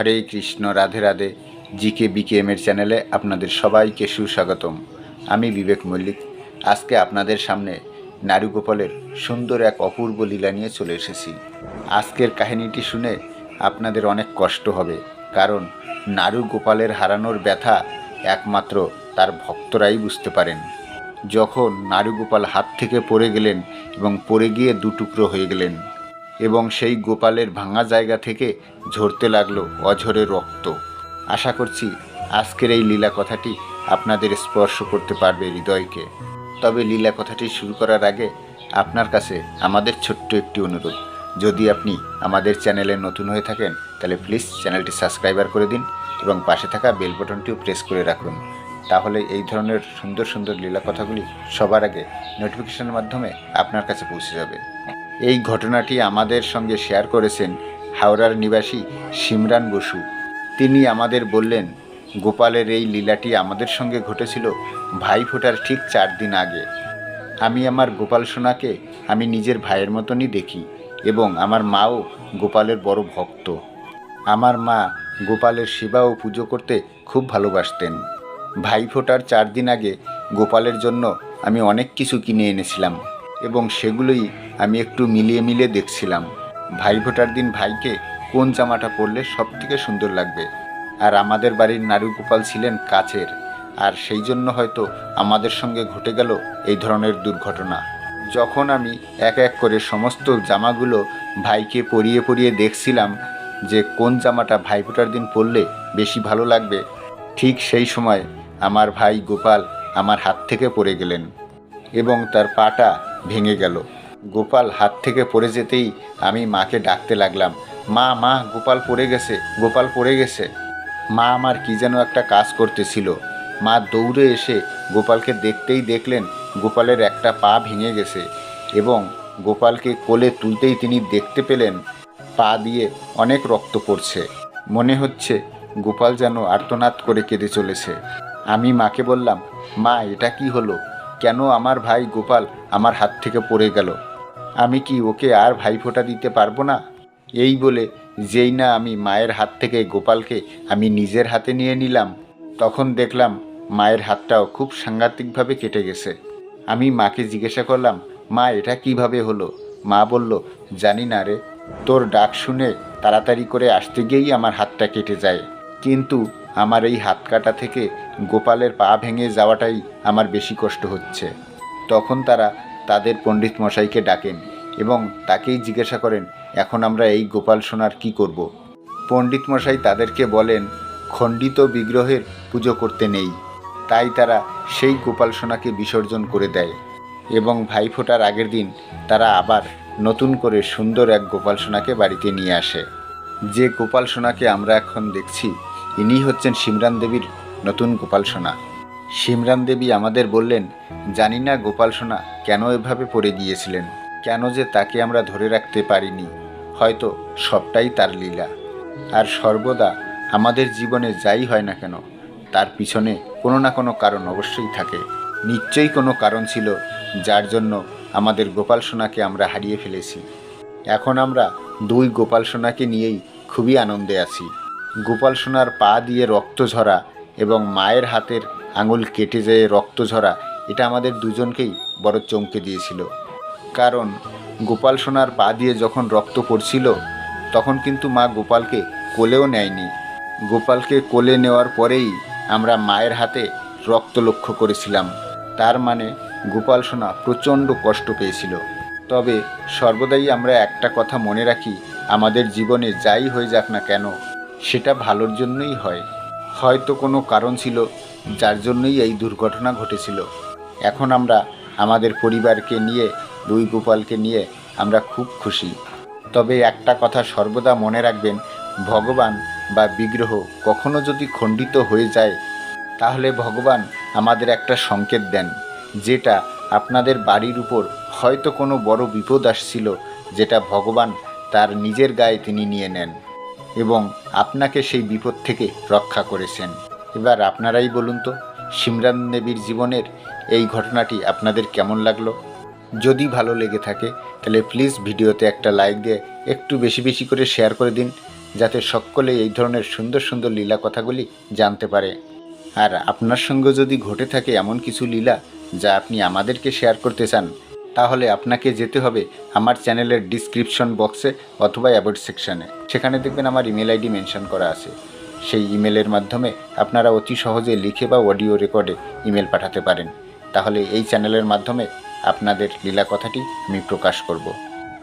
হরে Krishna, Radhe Radhe. GK বিকেএমের চ্যানেলে আপনাদের সবাইকে সুস্বাগতম। আমি বিবেক মল্লিক। আজকে আপনাদের সামনে নারুগোপালের সুন্দর এক অপূর্ব লীলা নিয়ে চলে এসেছি। আজকের কাহিনীটি শুনে আপনাদের অনেক কষ্ট হবে, কারণ নারু গোপালের হারানোর ব্যথা একমাত্র তার ভক্তরাই বুঝতে পারেন। যখন নারুগোপাল হাত থেকে পড়ে গেলেন এবং পড়ে গিয়ে দুটুকরো হয়ে গেলেন এবং সেই গোপালের ভাঙা জায়গা থেকে ঝরতে লাগল অঝরে রক্ত। আশা করছি আজকের এই লীলা কথাটি আপনাদের স্পর্শ করতে পারবে হৃদয়কে। তবে লীলা কথাটি শুরু করার আগে আপনার কাছে আমাদের ছোট্ট একটি অনুরোধ। যদি আপনি আমাদের চ্যানেলে নতুন হয়ে থাকেন, তাহলে প্লিজ চ্যানেলটি সাবস্ক্রাইবার করে দিন এবং পাশে থাকা বেল বাটনটিও প্রেস করে রাখুন। তাহলে এই ধরনের সুন্দর সুন্দর লীলা কথাগুলি সবার আগে নোটিফিকেশনের মাধ্যমে আপনার কাছে পৌঁছে যাবে। এই ঘটনাটি আমাদের সঙ্গে শেয়ার করেছেন হাওড়ার নিবাসী সিমরান বসু। তিনি আমাদের বললেন, গোপালের এই লীলাটি আমাদের সঙ্গে ঘটেছিল ভাই ফোটার ঠিক চার দিন আগে। আমি আমার গোপাল সোনাকে আমি নিজের ভাইয়ের মতনই দেখি এবং আমার মাও গোপালের বড় ভক্ত। আমার মা গোপালের সেবা ও পুজো করতে খুব ভালোবাসতেন। ভাই ফোটার চার দিন আগে গোপালের জন্য আমি অনেক কিছু কিনে এনেছিলাম। এবং সেগুলোই আমি একটু মিলিয়ে মিলিয়ে দেখছিলাম। ভাই ফোটার দিন ভাইকে কোন জামাটা পরলে সব থেকে সুন্দর লাগবে? আর আমাদের বাড়ির নারু গোপাল ছিলেন কাচের আর সেই জন্য হয়তো আমাদের সঙ্গে ঘটে গেল এই ধরনের দুর্ঘটনা। যখন আমি এক এক করে সমস্ত জামাগুলো ভাইকে পরিয়ে পরিয়ে দেখছিলাম যে কোন জামাটা ভাইফোঁটার দিন পরলে বেশি ভালো লাগবে, ঠিক সেই সময় আমার ভাই গোপাল আমার হাত থেকে পড়ে গেলেন এবং তার পাটা ভেঙে গেল। গোপাল হাত থেকে পড়ে যেতেই আমি মাকে ডাকতে লাগলাম, মা মা, গোপাল পড়ে গেছে, গোপাল পড়ে গেছে। মা আমার কি যেন একটা কাজ করতেছিল। মা দৌড়ে এসে গোপালকে দেখতেই দেখলেন গোপালের একটা পা ভেঙে গেছে এবং গোপালকে কোলে তুলতেই তিনি দেখতে পেলেন পা দিয়ে অনেক রক্ত পড়ছে। মনে হচ্ছে গোপাল যেন আর্তনাদ করে কেঁদে চলেছে। আমি মাকে বললাম, মা, এটা কি হলো? কেন আমার ভাই গোপাল আমার হাত থেকে পড়ে গেল? আমি কি ওকে আর ভাই ফোঁটা দিতে পারব না? এই বলে যেই না আমি মায়ের হাত থেকে গোপালকে আমি নিজের হাতে নিয়ে নিলাম, তখন দেখলাম মায়ের হাতটাও খুব সাংঘাতিকভাবে কেটে গেছে। আমি মাকে জিজ্ঞাসা করলাম, মা, এটা কীভাবে হলো? মা বলল, জানি না রে, তোর ডাক শুনে তাড়াতাড়ি করে আসতে গিয়েই আমার হাতটা কেটে যায়। কিন্তু আমার এই হাত কাটা থেকে গোপালের পা ভেঙে যাওয়াটাই আমার বেশি কষ্ট হচ্ছে। তখন তারা তাদের পণ্ডিত মশাইকে ডাকেন এবং তাকেই জিজ্ঞাসা করেন, এখন আমরা এই গোপাল সোনার কি করব। পণ্ডিত মশাই তাদেরকে বলেন, খণ্ডিত বিগ্রহের পুজো করতে নেই। তাই তারা সেই গোপাল সোনাকে বিসর্জন করে দেয় এবং ভাইফোঁটার আগের দিন তারা আবার নতুন করে সুন্দর এক গোপাল সোনাকে বাড়িতে নিয়ে আসে। যে গোপাল সোনাকে আমরা এখন দেখছি ইনি হচ্ছেন সিমরান দেবীর নতুন গোপাল সোনা। সিমরান দেবী আমাদের বললেন, জানি না গোপাল সোনা কেন এভাবে পড়ে গিয়েছিলেন কেন যে তাকে আমরা ধরে রাখতে পারিনি। হয়তো সবটাই তার লীলা। আর সর্বদা আমাদের জীবনে যাই হয় না কেন, তার পিছনে কোনো না কোনো কারণ অবশ্যই থাকে। নিশ্চয়ই কোনো কারণ ছিল যার জন্য আমাদের গোপাল সোনাকে আমরা হারিয়ে ফেলেছি। এখন আমরা দুই গোপাল সোনাকে নিয়েই খুবই আনন্দে আছি। গোপাল সোনার পা দিয়ে রক্ত ঝরা এবং মায়ের হাতের আঙুল কেটে যেয়ে রক্ত ঝরা, এটা আমাদের দুজনকেই বড় চমকে দিয়েছিল। কারণ গোপাল সোনার পা দিয়ে যখন রক্ত পড়ছিল, তখন কিন্তু মা গোপালকে কোলেও নেয়নি। গোপালকে কোলে নেওয়ার পরেই আমরা মায়ের হাতে রক্ত লক্ষ্য করেছিলাম। তার মানে গোপাল সোনা প্রচণ্ড কষ্ট পেয়েছিল। তবে সর্বদাই আমরা একটা কথা মনে রাখি, আমাদের জীবনে যাই হয়ে যাক না কেন সেটা ভালোর জন্যই হয়। হয়তো কোনো কারণ ছিল যার জন্যই এই দুর্ঘটনা ঘটেছিল। এখন আমরা আমাদের পরিবারকে নিয়ে, দুই গোপালকে নিয়ে আমরা খুব খুশি। তবে একটা কথা সর্বদা মনে রাখবেন, ভগবান বা বিগ্রহ কখনো যদি খণ্ডিত হয়ে যায়, তাহলে ভগবান আমাদের একটা সংকেত দেন, যেটা আপনাদের বাড়ির উপর হয়তো কোনো বড় বিপদ আসছিল, যেটা ভগবান তার নিজের গায়ে তিনি নিয়ে নেন। এবং আপনাকে সেই বিপদ থেকে রক্ষা করেছেন। এবার আপনারাই বলুন তো, সিমরান দেবীর জীবনের এই ঘটনাটি আপনাদের কেমন লাগল? যদি ভালো লেগে থাকে, তাহলে প্লিজ ভিডিওতে একটা লাইক দিয়ে একটু বেশি বেশি করে শেয়ার করে দিন, যাতে সকলে এই ধরনের সুন্দর সুন্দর লীলা কথাগুলি জানতে পারে। আর আপনার সঙ্গে যদি ঘটে থাকে এমন কিছু লীলা যা আপনি আমাদেরকে শেয়ার করতে চান তাহলে আপনাকে যেতে হবে আমার চ্যানেলের ডিসক্রিপশন বক্সে অথবা অ্যাবাউট সেকশানে সেখানে দেখবেন আমার ইমেল আইডি মেনশন করা আছে। সেই ইমেলের মাধ্যমে আপনারা অতি সহজে লিখে বা অডিও রেকর্ডে ইমেল পাঠাতে পারেন। তাহলে এই চ্যানেলের মাধ্যমে আপনাদের লীলা কথাটি আমি প্রকাশ করব।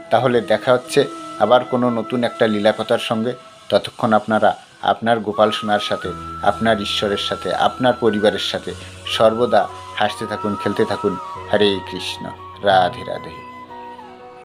তাহলে দেখা হচ্ছে আবার কোনো নতুন একটা লীলা কথার সঙ্গে। ততক্ষণ আপনারা আপনার গোপাল সোনার সাথে, আপনার ঈশ্বরের সাথে, আপনার পরিবারের সাথে সর্বদা হাসতে থাকুন, খেলতে থাকুন। হরে কৃষ্ণ। রাধে রাধে